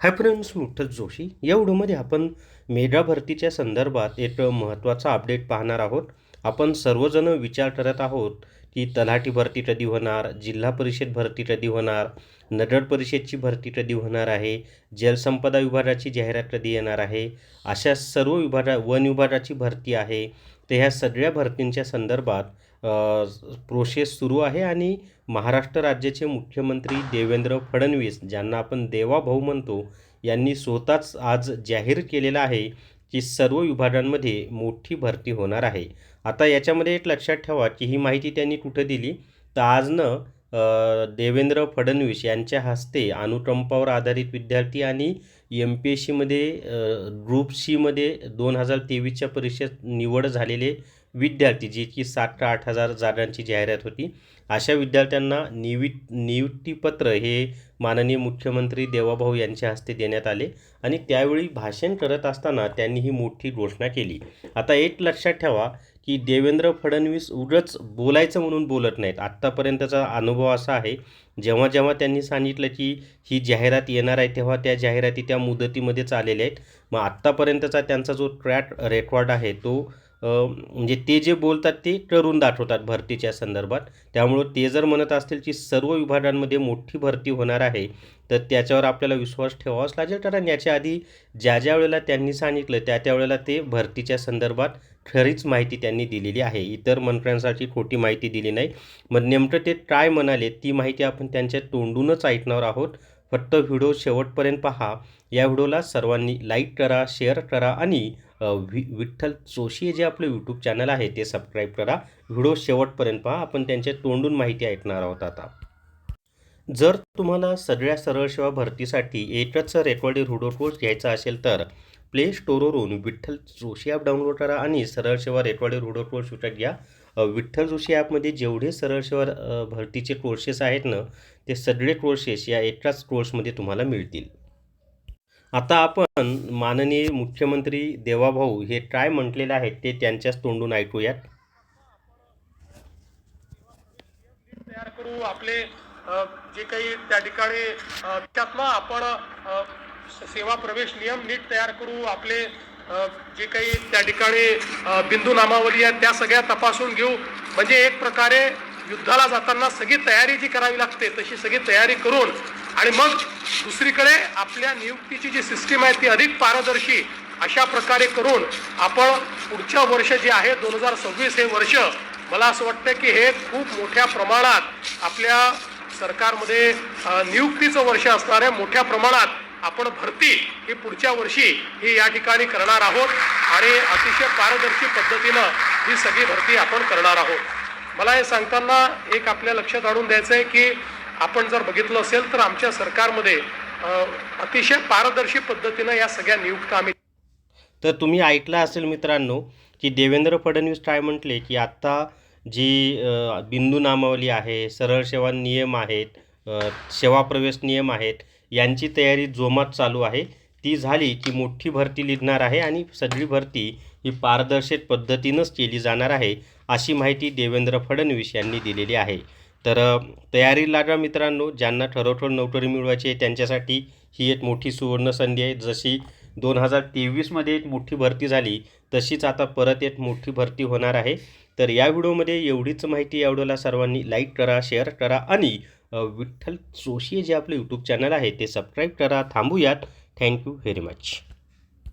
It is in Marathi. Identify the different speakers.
Speaker 1: हाय फ्रेंड्स मुठ्ठल जोशी या व्हिडिओमध्ये आपण मेगा भरतीच्या संदर्भात एक महत्त्वाचा अपडेट पाहणार आहोत. आपण सर्वजण विचार करत आहोत की तलाठी भरती कधी होणार जिल्हा परिषद भरती कधी होणार नगर परिषदची भरती कधी होणार आहे जलसंपदा विभागाची जाहिरात कधी येणार आहे अशा सर्व विभागा वन विभागाची भरती आहे. तर ह्या सगळ्या भरतींच्या संदर्भात प्रोसेस सुरू आहे आणि महाराष्ट्र राज्याचे मुख्यमंत्री देवेंद्र फडणवीस ज्यांना आपण देवाभाऊ म्हणतो यांनी स्वतःच आज जाहीर केलेलं आहे की सर्व विभागांमध्ये मोठी भरती होणार आहे. आता याच्यामध्ये एक लक्षात ठेवा की ही माहिती त्यांनी कुठं दिली? तर आजनं देवेंद्र फडणवीस यांच्या हस्ते अनुकंपावर आधारित विद्यार्थी आणि एम पी एस सीमध्ये ग्रुप सीमध्ये दोन हजार तेवीसच्या परीक्षेत निवड झालेले विद्यार्थी जे की सात ते आठ हजार जागांची जाहिरात होती. अशा विद्यार्थ्यांना निवि नियुक्तीपत्र हे माननीय मुख्यमंत्री देवाभाऊ यांच्या हस्ते देण्यात आले आणि त्यावेळी भाषण करत असताना त्यांनी ही मोठी घोषणा केली. आता एक लक्षात ठेवा की देवेंद्र फडणवीस उगच बोलायचं म्हणून बोलत नाहीत. आत्तापर्यंतचा अनुभव असा आहे जेव्हा जेव्हा त्यांनी सांगितलं की ही जाहिरात येणार आहे तेव्हा त्या जाहिराती त्या मुदतीमध्येच आलेल्या आहेत. मग आत्तापर्यंतचा त्यांचा जो ट्रॅक रेकॉर्ड आहे तो म्हणजे ते जे बोलतात ते करून दाखवतात भरतीच्या संदर्भात. त्यामुळं ते जर म्हणत असतील की सर्व विभागांमध्ये मोठी भरती होणार आहे तर त्याच्यावर आपल्याला विश्वास ठेवावाच लागेल. कारण याच्या आधी ज्या ज्या वेळेला त्यांनी सांगितलं त्या त्या वेळेला ते भरतीच्या संदर्भात खरीच माहिती त्यांनी दिलेली आहे. इतर मंत्र्यांसाठी खोटी माहिती दिली नाही. मग नेमकं ते काय म्हणाले ती माहिती आपण त्यांच्या तोंडूनच ऐकणार आहोत. फक्त व्हिडिओ शेवटपर्यंत पहा. या व्हिडिओला सर्वांनी लाईक करा शेअर करा आणि वि विठ्ठल जोशी हे जे आपलं यूट्यूब चॅनल आहे ते सबस्क्राईब करा. व्हिडिओ शेवटपर्यंत पहा. आपण त्यांच्या तोंडून माहिती ऐकणार आहोत आता. जर तुम्हाला सगळ्या सरळ सेवा भरतीसाठी एकच रेकॉर्डेड व्हिडिओ कोर्स घ्यायचा असेल तर प्ले स्टोरवरून विठ्ठल जोशी ॲप डाउनलोड करा आणि सरळ सेवा रेकॉर्डेड व्हिडिओ कोर्स विकत घ्या. विठ्ठल जोशी ॲपमध्ये जेवढे सरळ सेवा भरतीचे कोर्सेस आहेत ना ते सगळे कोर्सेस या एकाच कोर्समध्ये तुम्हाला मिळतील. आता आपण माननीय मुख्यमंत्री देवाभाऊ हे काय म्हटलेले आहेत ते त्यांच्याच तोंडून ऐकूयात.
Speaker 2: तयार करू आपले जे काही त्या ठिकाणी त्यातला आपण सेवा प्रवेश नियम नीट तयार करू आपले जे काही त्या ठिकाणी बिंदू नामावली आहेत त्या सगळ्या तपासून घेऊ. म्हणजे एक प्रकारे युद्धाला जाताना सगळी तयारी जी करावी लागते तशी सगळी तयारी करून आणि मग दुसरीकडे आपल्या नियुक्तीची जी सिस्टीम आहे ती अधिक पारदर्शी अशा प्रकारे करून आपण पुढच्या वर्ष जे आहे दोन हजार सव्वीस हे वर्ष मला असं वाटतं की हे खूप मोठ्या प्रमाणात आपल्या सरकारमध्ये नियुक्तीचं वर्ष असणार आहे. मोठ्या प्रमाणात आपण भरती ही पुढच्या वर्षी ही या ठिकाणी करणार आहोत आणि अतिशय पारदर्शी पद्धतीनं ही सगळी भरती आपण करणार आहोत. मला हे सांगताना एक आपल्या लक्षात आणून द्यायचं आहे की आपण जर बघितलं असेल तर आमच्या सरकारमध्ये अतिशय पारदर्शी पद्धतीनं या सगळ्या नियुक्त्या आम्ही
Speaker 1: तर तुम्ही ऐकलं असेल मित्रांनो की देवेंद्र फडणवीस काय म्हटले की आत्ता जी बिंदू नामावली आहे सरळ सेवा नियम आहेत सेवा प्रवेश नियम आहेत यांची तयारी जोमात चालू आहे. ती झाली की मोठी भरती निघणार आहे आणि सगळी भरती ही पारदर्शक पद्धतीनंच केली जाणार आहे अशी माहिती देवेंद्र फडणवीस यांनी दिलेली आहे. तर तयारी लागा मित्रांनो ज्यांना ठरवठोर नोकरी मिळवायची आहे त्यांच्यासाठी ही एक मोठी सुवर्ण संधी आहे. जशी दोन हजार तेवीसमध्ये एक मोठी भरती झाली तशीच आता परत एक मोठी भरती होणार आहे. तर या व्हिडिओमध्ये एवढीच माहिती या व्हिडिओला सर्वांनी लाईक करा शेअर करा आणि विठ्ठल जोशी जे आपलं यूट्यूब चॅनल आहे ते सबस्क्राईब करा. थांबूयात. Thank you very much